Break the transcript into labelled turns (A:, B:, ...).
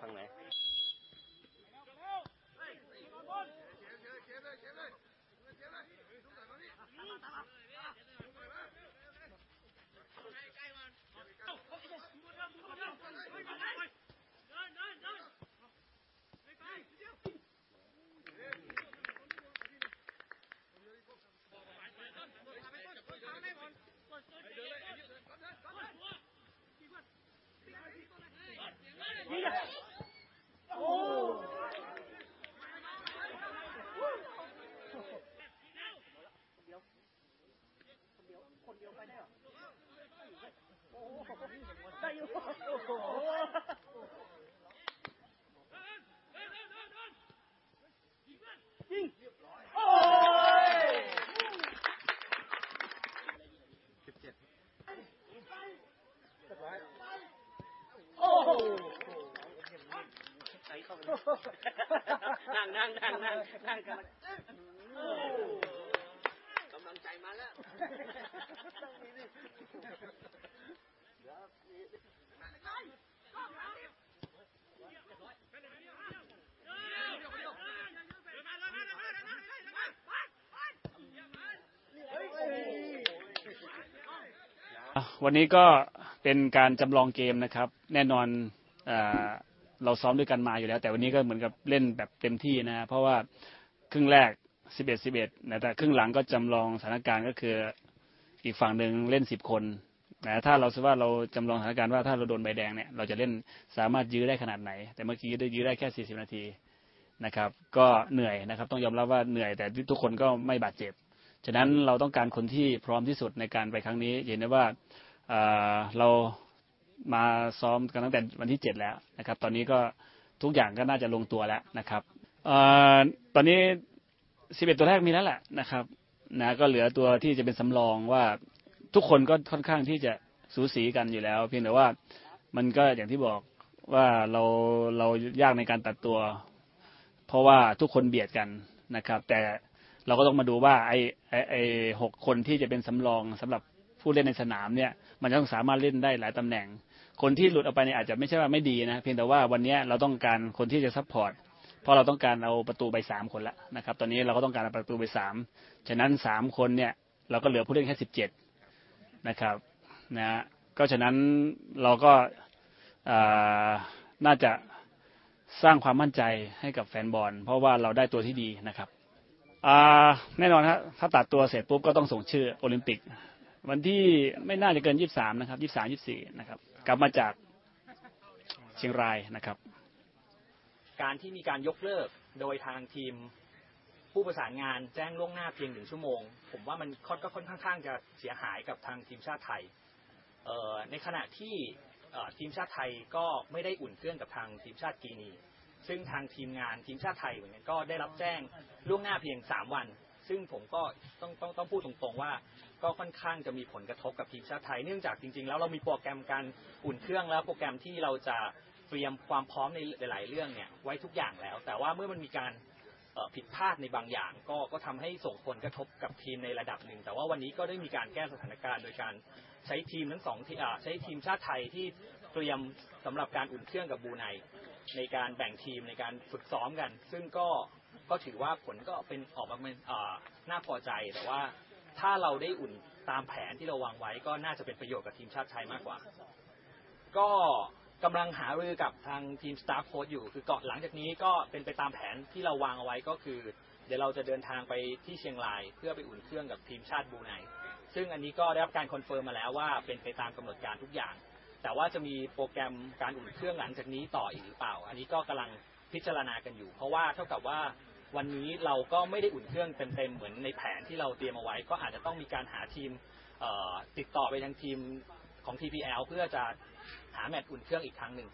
A: ทั้งห มดตรงอันนี้ครับ
B: ทางไหนนั่งนั่งนั่งนั่งนั่งกันกำลังใจมาแล้ว
C: วันนี้ก็เป็นการจำลองเกมนะครับ แน่นอนเราซ้อมด้วยกันมาอยู่แล้ว แต่วันนี้ก็เหมือนกับเล่นแบบเต็มที่นะฮะเพราะว่าครึ่งแรก 11 11นะแต่ครึ่งหลังก็จำลองสถานการณ์ก็คืออีกฝั่งหนึ่งเล่น 10 คนนะถ้าเราสมมติว่าเราจำลองสถานการณ์ว่าถ้าเราโดนใบแดงเนี่ยเราจะเล่นสามารถยื้อได้ขนาดไหน แต่เมื่อกี้ได้ยื้อได้แค่ 40 นาทีนะครับ ก็เหนื่อยนะครับ ต้องยอมรับว่าเหนื่อยแต่ทุกคนก็ไม่บาดเจ็บ ฉะนั้นเราต้องการคนที่พร้อมที่สุดในการไปครั้งนี้ เห็นได้ว่าเเรามาซ้อมกันตั้งแต่วันที่เจ็ดแล้วนะครับ ตอนนี้ก็ทุกอย่างก็น่าจะลงตัวแล้วนะครับออตอนนี้สิบเอ็ดตัวแรกมีแล้วแหละนะครับนะก็เหลือตัวที่จะเป็นสำรองว่าทุกคนก็ค่อนข้างที่จะสูสีกันอยู่แล้ว เพียงแต่ว่ามันก็อย่างที่บอกว่าเราเรายากในการตัดตัว เพราะว่าทุกคนเบียดกันนะครับ แต่ เราก็ต้องมาดูว่าไอ้ไอ้ไอ้หกคนที่จะเป็นสำรองสำหรับผู้เล่นในสนามเนี่ย มันจะต้องสามารถเล่นได้หลายตำแหน่ง คนที่หลุดออกไปเนี่ยอาจจะไม่ใช่ว่าไม่ดีนะ เพียงแต่ว่าวันนี้เราต้องการคนที่จะซัพพอร์ตเพราะเราต้องการเอาประตูไปสามคนละนะครับ ตอนนี้เราก็ต้องการเอาประตูไปสามฉะนั้นสามคนเนี่ยเราก็เหลือผู้เล่นแค่สิบเจ็ดนะครับนะก็ฉะนั้นเราก็น่าจะสร้างความมั่นใจให้กับแฟนบอลเพราะว่าเราได้ตัวที่ดีนะครับ แน่นอนครับถ้าตัดตัวเสร็จปุ๊บก็ต้องส่งชื่อโอลิมปิก วันที่ไม่น่าจะเกินยี่สามนะครับยี่สามยี่สี่นะครับ กลับมาจากเชียงรายนะครับ
B: การที่มีการยกเลิกโดยทางทีมผู้ประสานงานแจ้งล่วงหน้าเพียงหนึ่งชั่วโมง ผมว่ามันค่อนก็ค่อนข้างจะเสียหายกับทางทีมชาติไทยเอในขณะที่ทีมชาติไทยก็ไม่ได้อุ่นเครื่องกับทางทีมชาติกีนี ซึ่งทางทีมงานทีมชาติไทยเหมือนกันก็ได้รับแจ้งล่วงหน้าเพียงสามวัน ซึ่งผมก็ต้องต้องต้องพูดตรงๆว่า ก็ค่อนข้างจะมีผลกระทบกับทีมชาติไทยเนื่องจากจริงๆ แล้วเรามีโปรแกรมการอุ่นเครื่องแล้วโปรแกรมที่เราจะเตรียมความพร้อมในหลายๆเรื่องเนี่ยไว้ทุกอย่างแล้ว แต่ว่าเมื่อมันมีการผิดพลาดในบางอย่าง ก็ก็ทำให้ส่งผลกระทบกับทีมในระดับหนึ่ง แต่ว่าวันนี้ก็ได้มีการแก้สถานการณ์โดยการใช้ทีมทั้งสองที่ใช้ทีมชาติไทยที่เตรียมสำหรับการอุ่นเครื่องกับบูไน ในการแบ่งทีมในการฝึกซ้อมกัน ซึ่งก็ก็ถือว่าผลก็เป็นออกมาเป็นอ่าน่าพอใจแต่ว่าถ้าเราได้อุ่นตามแผนที่เราวางไว้ก็น่าจะเป็นประโยชน์กับทีมชาติไทยมากกว่า ก็กำลังหารือกับทางทีมสตาฟโค้ชอยู่ คือก่อนหลังจากนี้ก็เป็นไปตามแผนที่เราวางเอาไว้ก็คือ เดี๋ยวเราจะเดินทางไปที่เชียงราย เพื่อไปอุ่นเครื่องกับทีมชาติบูไนซึ่งอันนี้ก็ได้รับการคอนเฟิร์มมาแล้วว่าเป็นไปตามกำหนดการทุกอย่าง แต่ว่าจะมีโปรแกรมการอุ่นเครื่องหลังจากนี้ต่ออีกหรือเปล่า อันนี้ก็กำลังพิจารณากันอยู่ เพราะว่าเท่ากับว่าวันนี้เราก็ไม่ได้อุ่นเครื่องเต็มๆเหมือนในแผนที่เราเตรียมเอาไว้ ก็อาจจะต้องมีการหาทีมติดต่อไปทางทีมของ TPL เพื่อจะหาแมตช์อุ่นเครื่องอีกครั้งหนึ่ง